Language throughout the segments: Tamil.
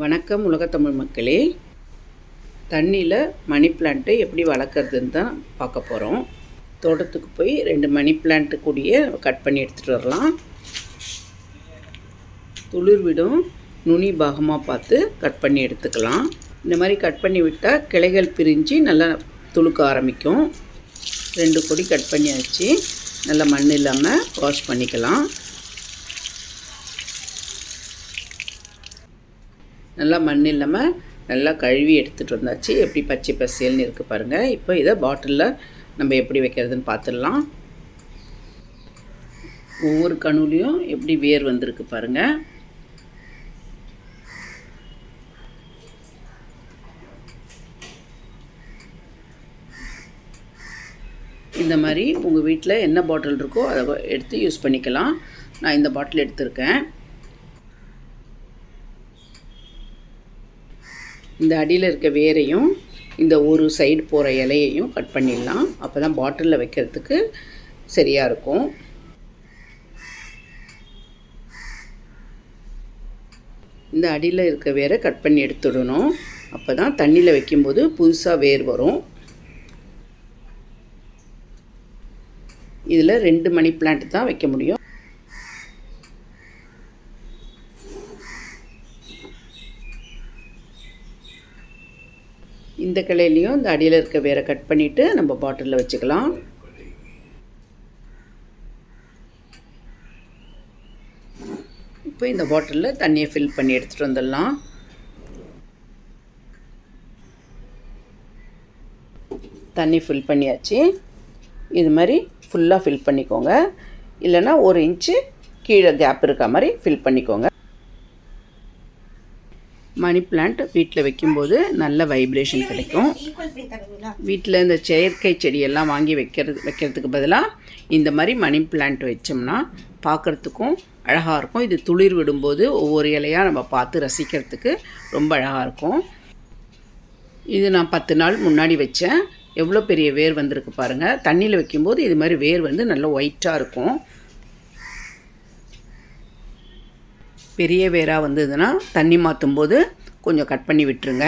வணக்கம் உலகத்தமிழ் மக்களே. தண்ணியில் மணி பிளான்ட்டை எப்படி வளர்க்குறதுன்னு தான் பார்க்க போகிறோம் தோட்டத்துக்கு போய் ரெண்டு மணி பிளான்ட்டு கூடிய கட் பண்ணி எடுத்துகிட்டு வரலாம். துளிர் விடும் நுனி பாகமாக பார்த்து கட் பண்ணி எடுத்துக்கலாம். இந்த மாதிரி கட் பண்ணி விட்டால் கிளைகள் பிரிஞ்சு நல்லா துளுக்க ஆரம்பிக்கும். ரெண்டு கொடி கட் பண்ணியாச்சு. நல்லா மண் இல்லாமல் வாஷ் பண்ணிக்கலாம். நல்லா மண் இல்லாமல் நல்லா கழுவி எடுத்துகிட்டு வந்தாச்சு. எப்படி பச்சை பசியல்னு இருக்குது பாருங்கள் இப்போ இதை பாட்டிலில் நம்ம எப்படி வைக்கிறதுன்னு பார்த்துடலாம் ஒவ்வொரு கணுலையும் எப்படி வேர் வந்திருக்கு பாருங்கள் இந்த மாதிரி உங்கள் வீட்டில் என்ன பாட்டில் இருக்கோ அதை எடுத்து யூஸ் பண்ணிக்கலாம். நான் இந்த பாட்டில் எடுத்திருக்கேன். இந்த அடியில் இருக்க வேரையும் இந்த ஒரு சைடு போகிற இலையையும் கட் பண்ணிடலாம். அப்போ தான் பாட்டிலில் வைக்கிறதுக்கு சரியாக இருக்கும். இந்த அடியில் இருக்க வேரை கட் பண்ணி எடுத்துடணும். அப்போ தான் தண்ணியில் வைக்கும்போது புதுசாக வேர் வரும். இதில் ரெண்டு மணி பிளான்ட் தான் வைக்க முடியும். இந்த கிளையிலையும் இந்த அடியில் இருக்க வேரை கட் பண்ணிவிட்டு நம்ம பாட்டிலில் வச்சுக்கலாம். இப்போ இந்த பாட்டிலில் தண்ணியை ஃபில் பண்ணி எடுத்துகிட்டு வந்துடலாம். தண்ணி ஃபில் பண்ணியாச்சு. இது மாதிரி ஃபுல்லாக ஃபில் பண்ணிக்கோங்க. இல்லைன்னா ஒரு இன்ச்சு கீழே கேப் இருக்க மாதிரி ஃபில் பண்ணிக்கோங்க. மணி பிளான்ட் வீட்டில் வைக்கும்போது நல்ல வைப்ரேஷன் கிடைக்கும். வீட்டில் இந்த செயற்கை செடியெல்லாம் வாங்கி வைக்கிறது வைக்கிறதுக்கு பதிலாக இந்த மாதிரி மணி பிளான்ட் வச்சோம்னா பார்க்குறதுக்கும் அழகாக இருக்கும். இது துளிர் விடும்போது ஒவ்வொரு இலையாக நம்ம பார்த்து ரசிக்கிறதுக்கு ரொம்ப அழகாக இருக்கும். இது நான் பத்து நாள் முன்னாடி வச்சேன். எவ்வளோ பெரிய வேர் வந்திருக்கு பாருங்கள் தண்ணியில் வைக்கும்போது இது மாதிரி வேர் வந்து நல்லா ஒயிட்டாக இருக்கும். பெரிய வேராக வந்ததுன்னா தண்ணி மாற்றும் போது கொஞ்சம் கட் பண்ணி விட்டுருங்க.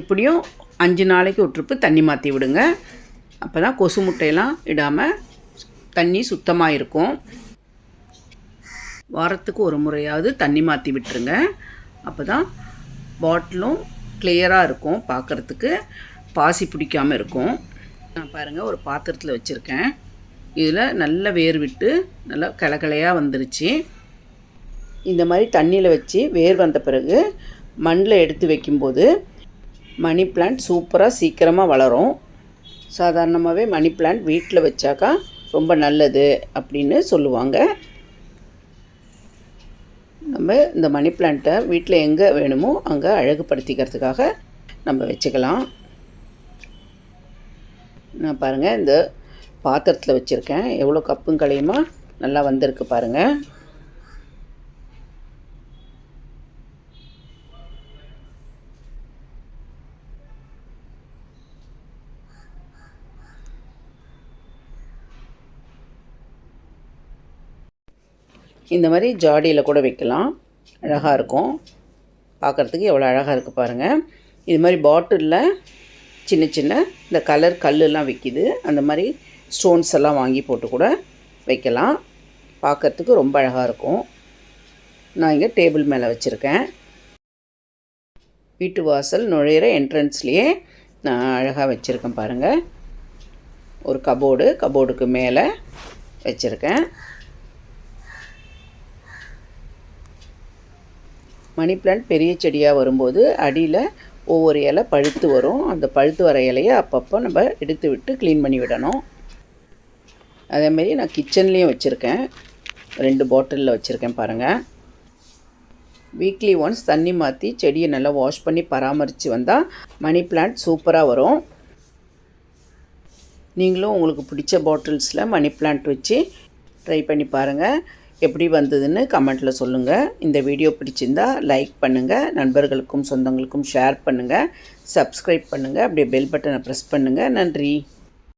எப்படியும் அஞ்சு நாளைக்கு ஒரு ட்ரிப்பு தண்ணி மாற்றி விடுங்க. அப்போ தான் கொசு முட்டையெல்லாம் இடாமல் தண்ணி சுத்தமாக இருக்கும். வாரத்துக்கு ஒரு முறையாவது தண்ணி மாற்றி விட்டுருங்க. அப்போ தான் பாட்டிலும் கிளியராக இருக்கும் பார்க்குறதுக்கு பாசி பிடிக்காமல் இருக்கும். நான் பாருங்கள் ஒரு பாத்திரத்தில் வச்சுருக்கேன். இதில் நல்ல வேர் விட்டு நல்லா கலகலையாக வந்துருச்சு. இந்த மாதிரி தண்ணியில் வச்சு வேர் வந்த பிறகு மண்ணில் எடுத்து வைக்கும்போது மணி பிளான்ட் சூப்பராக சீக்கிரமாக வளரும். சாதாரணமாகவே மணி பிளான்ட் வீட்டில் வச்சாக்கா ரொம்ப நல்லது அப்படின்னு சொல்லுவாங்க. நம்ம இந்த மணி பிளான்ட்டை வீட்டில் எங்கே வேணுமோ அங்கே அழகுபடுத்திக்கிறதுக்காக நம்ம வச்சுக்கலாம். நான் பாருங்கள் இந்த பாத்திரத்தில் வச்சுருக்கேன். எவ்வளோ கப்பும் கலையுமா நல்லா வந்திருக்கு பாருங்கள் இந்த மாதிரி ஜாடியில் கூட வைக்கலாம். அழகாக இருக்கும். பார்க்குறதுக்கு எவ்வளோ அழகாக இருக்குது பாருங்கள் இது மாதிரி பாட்டிலில் சின்ன சின்ன இந்த கலர் கல்லெல்லாம் விற்கிது அந்த மாதிரி ஸ்டோன்ஸ் எல்லாம் வாங்கி போட்டு கூட வைக்கலாம். பார்க்குறதுக்கு ரொம்ப அழகாக இருக்கும். நான் இங்கே டேபிள் மேலே வச்சுருக்கேன். வீட்டு வாசல் நுழையிற என்ட்ரன்ஸ்லேயே நான் அழகாக வச்சுருக்கேன் பாருங்கள் ஒரு கபோர்டு கபோர்டுக்கு மேலே வச்சுருக்கேன். மணி பிளான்ட் பெரிய செடியாக வரும்போது அடியில் ஒவ்வொரு இலை பழுத்து வரும். அந்த பழுத்து வர இலையை அப்பப்போ நம்ம எடுத்து விட்டு க்ளீன் பண்ணி விடணும். அதேமாரி நான் கிச்சன்லேயும் வச்சுருக்கேன். ரெண்டு பாட்டிலில் வச்சுருக்கேன் பாருங்கள் வீக்லி ஒன்ஸ் தண்ணி மாற்றி செடியை நல்லா வாஷ் பண்ணி பராமரித்து வந்தால் மணி பிளான்ட் சூப்பராக வரும். நீங்களும் உங்களுக்கு பிடிச்ச பாட்டில்ஸில் மணி பிளான்ட் வச்சு ட்ரை பண்ணி பாருங்கள் எப்படி வந்ததுன்னு கமெண்ட்டில் சொல்லுங்கள் இந்த வீடியோ பிடிச்சிருந்தா லைக் பண்ணுங்கள் நண்பர்களுக்கும் சொந்தங்களுக்கும் ஷேர் பண்ணுங்கள் சப்ஸ்கிரைப் பண்ணுங்கள் அப்படியே பெல் பட்டனை ப்ரெஸ் பண்ணுங்கள் நன்றி.